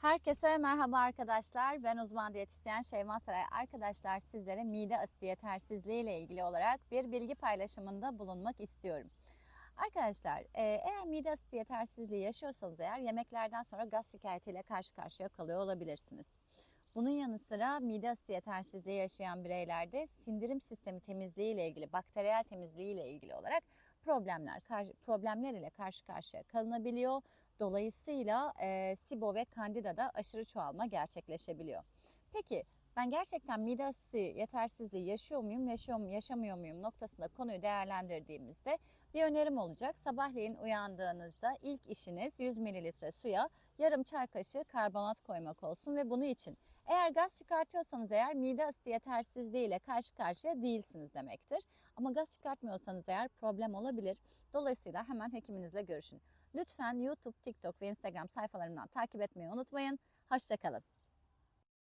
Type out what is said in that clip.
Herkese merhaba arkadaşlar. Ben uzman diyetisyen Şeyma Saray. Arkadaşlar sizlere mide asidi yetersizliği ile ilgili olarak bir bilgi paylaşımında bulunmak istiyorum. Arkadaşlar e, eğer mide asidi yetersizliği yaşıyorsanız eğer yemeklerden sonra gaz şikayetiyle karşı karşıya kalıyor olabilirsiniz. Bunun yanı sıra mide asidi yetersizliği yaşayan bireylerde sindirim sistemi temizliği ile ilgili, bakteriyel temizliği ile ilgili olarak problemler problemler ile karşı karşıya kalınabiliyor. Dolayısıyla e, SIBO ve Candida da aşırı çoğalma gerçekleşebiliyor. Peki ben gerçekten mide yetersizliği yaşıyor muyum, yaşıyor muyum, yaşamıyor muyum noktasında konuyu değerlendirdiğimizde bir önerim olacak. Sabahleyin uyandığınızda ilk işiniz 100 mililitre suya yarım çay kaşığı karbonat koymak olsun ve bunu için eğer gaz çıkartıyorsanız eğer mide asidi yetersizliği ile karşı karşıya değilsiniz demektir. Ama gaz çıkartmıyorsanız eğer problem olabilir. Dolayısıyla hemen hekiminizle görüşün. Lütfen YouTube, TikTok ve Instagram sayfalarımdan takip etmeyi unutmayın. Hoşçakalın.